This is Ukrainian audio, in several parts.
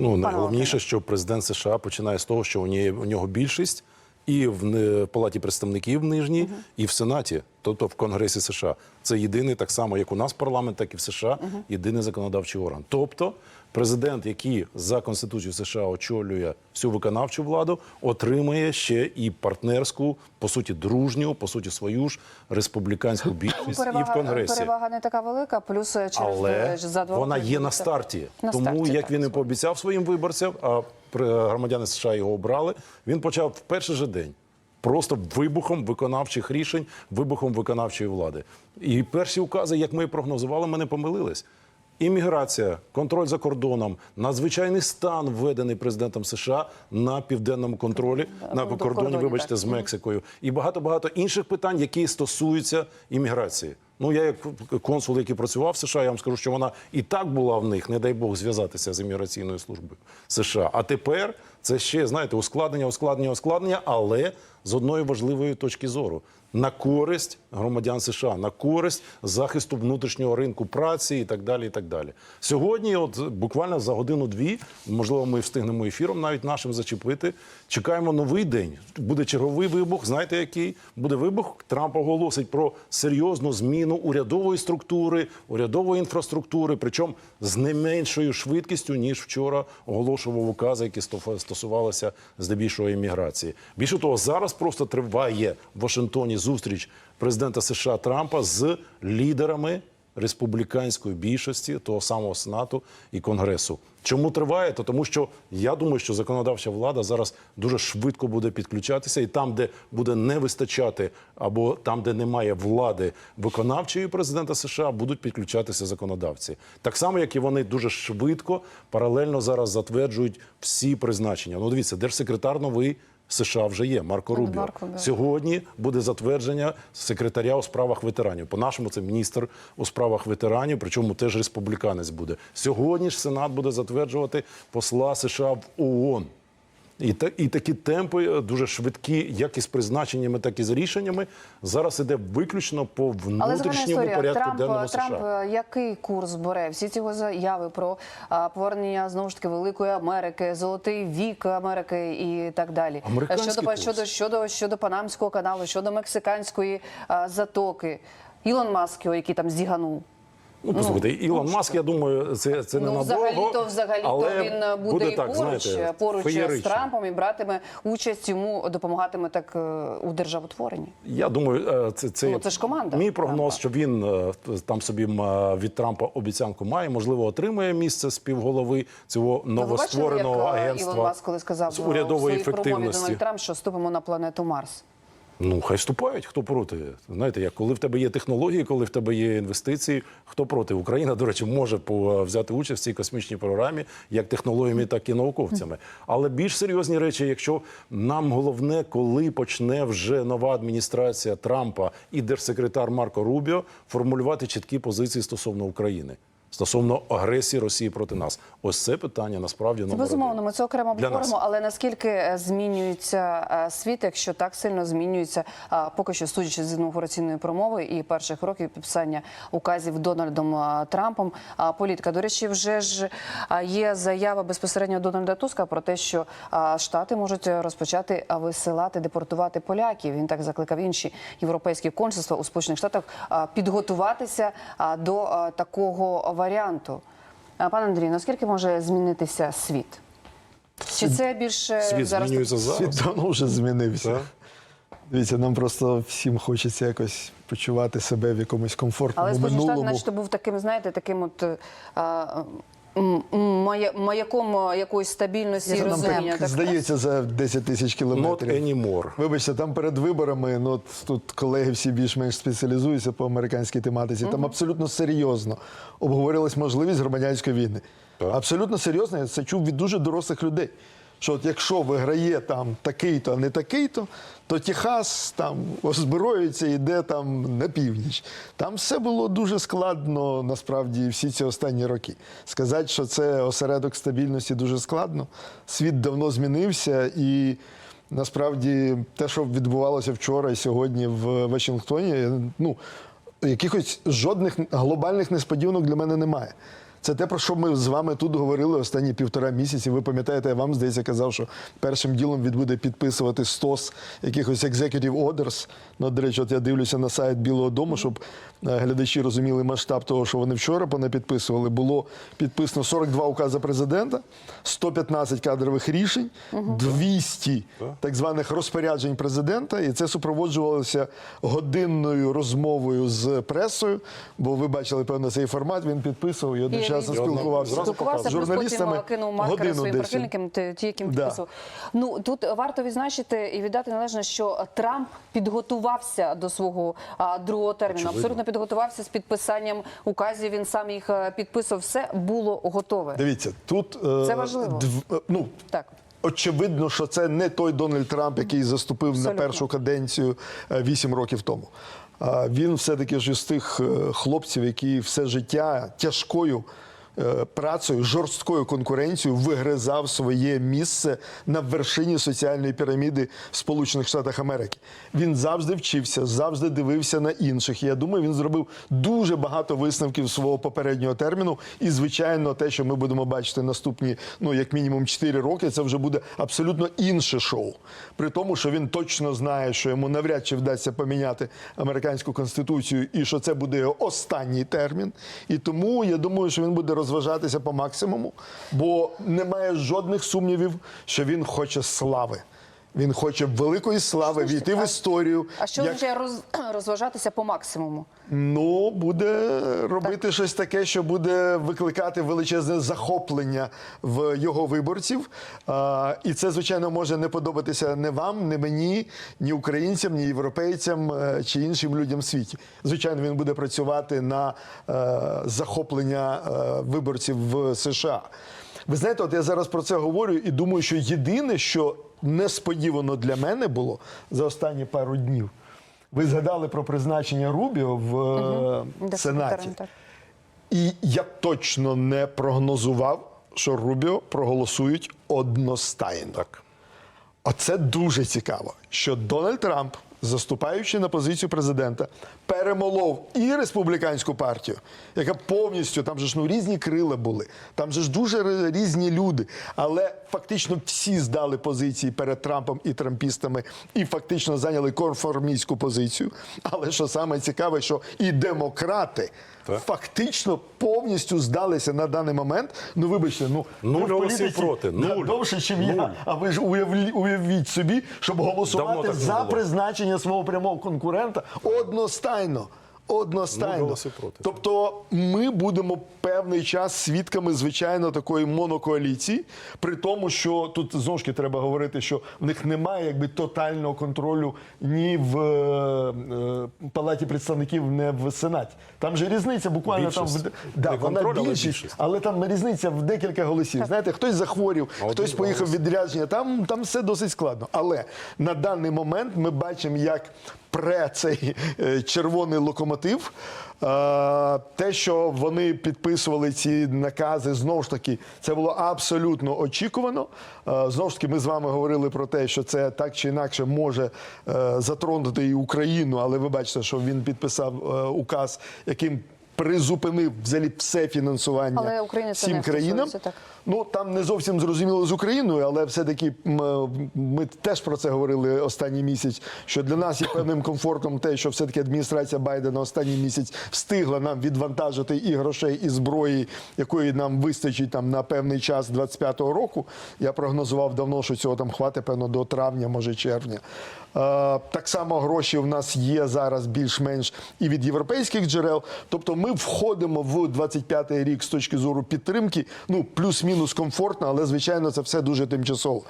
Ну, найголовніше, що президент США починає з того, що у нього, більшість і в Палаті представників нижній, і в Сенаті, тобто в Конгресі США. Це єдиний, так само, як у нас парламент, так і в США, єдиний законодавчий орган. Тобто, президент, який за Конституцією США очолює всю виконавчу владу, отримує ще і партнерську, по суті, дружню, по суті, свою ж республіканську більшість і в Конгресі. перевага не така велика, плюс е, через Але е, за два вона є на старті. На Тому старті, як так, він і пообіцяв своїм виборцям, а при- громадяни США його обрали. Він почав в перший же день. Просто вибухом виконавчих рішень, вибухом виконавчої влади. І перші укази, як ми і прогнозували, ми не помилились. Імміграція, контроль за кордоном, надзвичайний стан введений президентом США на південному контролі, на кордоні, кордоні, вибачте, так. з Мексикою, і багато багато інших питань, які стосуються імміграції. Ну я як консул, який працював в США, я вам скажу, що вона і так була в них, не дай Бог, зв'язатися з імміграційною службою США. А тепер це ще знаєте ускладнення, ускладнення, ускладнення, але з одної важливої точки зору. На користь громадян США, на користь захисту внутрішнього ринку праці і так далі. І так далі. Сьогодні, от буквально за годину-дві, можливо, ми встигнемо ефіром навіть нашим зачепити. Чекаємо новий день. Буде черговий вибух. Знаєте, який буде вибух? Трамп оголосить про серйозну зміну урядової структури, урядової інфраструктури, причому з не меншою швидкістю ніж вчора оголошував укази, які стосувалися здебільшого імміграції. Більше того, зараз просто триває в Вашингтоні зустріч президента США Трампа з лідерами республіканської більшості того самого Сенату і Конгресу. Чому триває? То тому, що я думаю, що законодавча влада зараз дуже швидко буде підключатися, і там, де буде не вистачати, або там, де немає влади виконавчої президента США, будуть підключатися законодавці. Так само, як і вони дуже швидко паралельно зараз затверджують всі призначення. Ну, дивіться, держсекретар новий. США вже є Марко Рубіо. Марко, да. Сьогодні буде затвердження секретаря у справах ветеранів. По-нашому це міністр у справах ветеранів, причому теж республіканець буде. Сьогодні ж Сенат буде затверджувати посла США в ООН. І, та, і такі темпи е, дуже швидкі, як із призначеннями, так і з рішеннями. Зараз іде виключно по внутрішньому історія. порядку Трамп, денному США. Трамп який курс бере? Всі ці його заяви про а, повернення знову ж таки великої Америки, золотий вік Америки і так далі. Американський щодо, курс. щодо щодо щодо Панамського каналу, щодо мексиканської а, затоки. Ілон Маск, який там зіганув. Ну, послухайте, Ілон Маск, я думаю, це, це не Ну, надовго. взагалі-то, взагалі-то але він е, буде, і так, поруч, знаєте, поруч з. Трампом і братиме участь йому допомагатиме так е, у державотворенні. Я думаю, е, це, це, Ну, це ж команда Мій прогноз, Трампа. що він е, там собі е, від Трампа обіцянку має, можливо, отримує місце співголови цього Ну, ви новоствореного бачили, як, е, агентства Ілон Маск, коли сказав з е, урядової своїй промові ефективності. Дональд Трамп, що ступимо на планету Марс. Ну, хай вступають, хто проти. Знаєте, як коли в тебе є технології, коли в тебе є інвестиції, хто проти? Україна, до речі, може взяти участь в цій космічній програмі як технологіями, так і науковцями. Але більш серйозні речі, якщо нам головне, коли почне вже нова адміністрація Трампа і держсекретар Марко Рубіо формулювати чіткі позиції стосовно України. Стосовно агресії Росії проти нас, ось це питання насправді Це безумовно. Ми це окремо обговоримо. Але наскільки е, змінюється е, світ, якщо так сильно змінюється, поки що судячи з інаугураційної промови і перших років підписання указів Дональдом е, Трампом, а, політика. До речі, вже ж є заява безпосередньо Дональда Туска про те, що штати можуть розпочати висилати, депортувати поляків. Він так закликав інші європейські консульства у Сполучених Штатах підготуватися до такого варіанту. Пане Андрій, наскільки може змінитися світ? Чи це більше Світ зараз змінюється зараз. Світ давно вже змінився. Так. Дивіться, нам просто всім хочеться якось почувати себе в якомусь комфортному але Сполучені Штати, минулому. начебто, був таким, знаєте, таким от а, маяком якоїсь стабільності і розуміння. так Так, здається за 10 тисяч Not кілометрів. anymore. Вибачте, там перед виборами, ну тут колеги всі більш-менш спеціалізуються по американській тематиці. Там абсолютно серйозно обговорилась можливість громадянської війни. Так. Абсолютно серйозно, я це чув від дуже дорослих людей. Що от якщо виграє там такий-то, а не такий-то, то Техас там озброюється і йде там на північ. Там все було дуже складно насправді всі ці останні роки. Сказати, що це осередок стабільності дуже складно. Світ давно змінився і. Насправді, те, що відбувалося вчора і сьогодні в Вашингтоні, ну якихось жодних глобальних несподіванок для мене немає. Це те, про що ми з вами тут говорили останні півтора місяці. Ви пам'ятаєте, я вам здається казав, що першим ділом він буде підписувати стос якихось executive orders. Ну, до речі, от я дивлюся на сайт Білого Дому, щоб е, глядачі розуміли масштаб того, що вони вчора понапідписували. Було підписано 42 укази президента, 115 кадрових рішень, 200 так званих розпоряджень президента, і це супроводжувалося годинною розмовою з пресою. Бо ви бачили певно цей формат. Він підписував і одночасно І- спілкувався з журналістами. кинув маркери годину своїм десь. прихильникам, ті, яким Да. підписував. Ну тут варто відзначити і віддати належне, що Трамп підготувався до свого а, другого терміну. Очевидно. Абсолютно підготувався з підписанням указів. Він сам їх е, підписував. Все було готове. Дивіться, тут е, Це важливо. дв- е, ну, Так. Очевидно, що це не той Дональд Трамп, який заступив Абсолютно. на першу каденцію е, вісім років тому. Він все-таки ж із тих е, хлопців, які все життя тяжкою працею, жорсткою конкуренцією вигризав своє місце на вершині соціальної піраміди в Сполучених Штатах Америки. Він завжди вчився, завжди дивився на інших. Я думаю, він зробив дуже багато висновків свого попереднього терміну. І, звичайно, те, що ми будемо бачити наступні, ну як мінімум 4 роки, це вже буде абсолютно інше шоу. При тому, що він точно знає, що йому навряд чи вдасться поміняти американську конституцію, і що це буде його останній термін. І тому я думаю, що він буде розважатися по максимуму, бо немає жодних сумнівів, що він хоче слави. Він хоче великої слави Слушайте, війти в історію. А що як- означає роз, розважатися по максимуму? Ну, буде робити щось таке, що буде викликати величезне захоплення в його виборців. А, і це, звичайно, може не подобатися не вам, не мені, ні українцям, ні європейцям е, чи іншим людям в світі. Звичайно, він буде працювати на е, захоплення е, виборців в США. Ви знаєте, от я зараз про це говорю і думаю, що єдине, що несподівано для мене було за останні пару днів. Ви згадали про призначення Рубіо в угу. Сенаті. І я точно не прогнозував, що Рубіо проголосують одностайно. Так. Оце дуже цікаво, що Дональд Трамп, заступаючи на позицію президента, перемолов і республіканську партію, яка повністю там же ж ну різні крила були, там же ж дуже різні люди, але фактично всі здали позиції перед Трампом і трампістами, і фактично зайняли конформістську позицію. Але що саме цікаве, що і демократи. Так. Фактично повністю здалися на даний момент. Ну, вибачте, ну Нуль голосів проти, нуль. довше, ніж я. А ви ж уявлі, уявіть собі, щоб голосувати за було. призначення свого прямого конкурента одностайно. Одностайно. проти. Тобто ми будемо певний час свідками, звичайно, такої монокоаліції, при тому, що тут знову ж таки треба говорити, що в них немає якби тотального контролю ні в е, е, Палаті представників, ні в Сенаті. Там же різниця буквально Більшість. там в да, вона контроль, але більшість, більшість. але там різниця в декілька голосів. Знаєте, хтось захворів, А хтось поїхав в відрядження. Там, там все досить складно. Але на даний момент ми бачимо, як пре цей е, червоний локомотив. Е, Те, що вони підписували ці накази, знову ж таки, це було абсолютно очікувано. Е, Знову ж таки, ми з вами говорили про те, що це так чи інакше може е, затронути і Україну, але ви бачите, що він підписав указ, яким призупинив взагалі все фінансування всім країнам. так. Ну там не зовсім зрозуміло з Україною, але все-таки е, ми теж про це говорили останній місяць. Що для нас є певним комфортом те, що все-таки адміністрація Байдена останній місяць встигла нам відвантажити і грошей, і зброї, якої нам вистачить там на певний час 25-го року. Я прогнозував давно, що цього там хватить, певно, до травня, може червня. Е, так само гроші в нас є зараз більш-менш і від європейських джерел. Тобто ми входимо в 25-й рік з точки зору підтримки, ну плюс-мінус комфортно, але звичайно це все дуже тимчасово.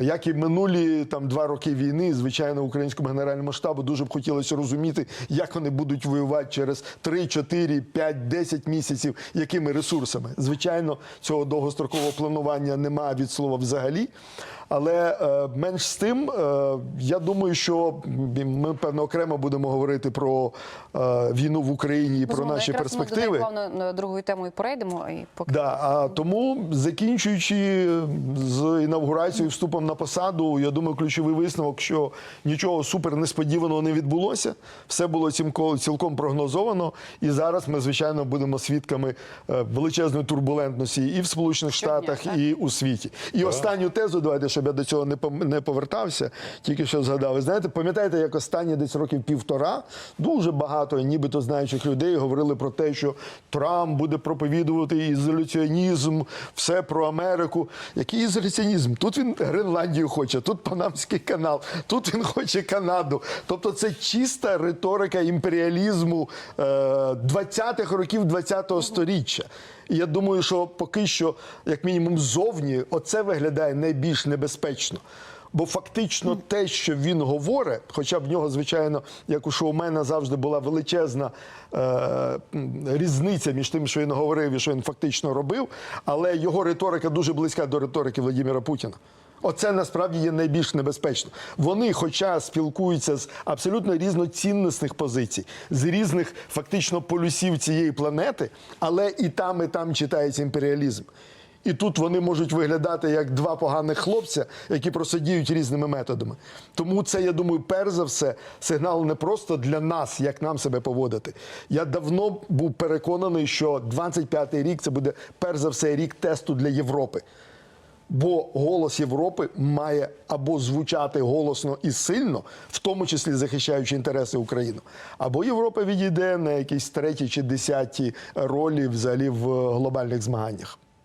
Як і минулі там два роки війни, звичайно, українському генеральному штабу дуже б хотілося розуміти, як вони будуть воювати через 3, 4, 5, 10 місяців, якими ресурсами. Звичайно, цього довгострокового планування немає від слова взагалі. Але е, менш з тим, е, я думаю, що ми певно окремо будемо говорити про е, війну в Україні і про Безумовно, наші якраз перспективи. Ми до на другою темою перейдемо. І поки Да, а тому закінчуючи з інавгурацією, вступом на посаду, я думаю, ключовий висновок, що нічого супер несподіваного не відбулося. Все було цілком, цілком прогнозовано. І зараз ми, звичайно, будемо свідками е, величезної турбулентності і в Сполучених Щодня, Штатах, так? і у світі. І останню тезу, давайте, щоб я до цього не повертався, тільки що згадав. Ви знаєте, пам'ятаєте, як останні десь років півтора дуже багато, нібито знаючих людей говорили про те, що Трамп буде проповідувати ізоляціонізм, все про Америку. Який ізоляціонізм? Тут він Гренландію хоче, тут Панамський канал, тут він хоче Канаду. Тобто це чиста риторика імперіалізму е, 20-х років 20-го сторіччя. І я думаю, що поки що, як мінімум, ззовні, оце виглядає найбільш небезпечно. Бо фактично те, що він говорить, хоча в нього, звичайно, як у шоумена завжди була величезна е, різниця між тим, що він говорив і що він фактично робив, але його риторика дуже близька до риторики Владимира Путіна. Оце насправді є найбільш небезпечно. Вони, хоча спілкуються з абсолютно різноцінностних позицій, з різних фактично полюсів цієї планети, але і там, і там читається імперіалізм. І тут вони можуть виглядати як два поганих хлопця, які просто діють різними методами. Тому це, я думаю, перш за все, сигнал не просто для нас, як нам себе поводити. Я давно був переконаний, що 25-й рік це буде перш за все рік тесту для Європи. Бо голос Європи має або звучати голосно і сильно, в тому числі захищаючи інтереси України, або Європа відійде на якісь треті чи десяті ролі взагалі в глобальних змаганнях.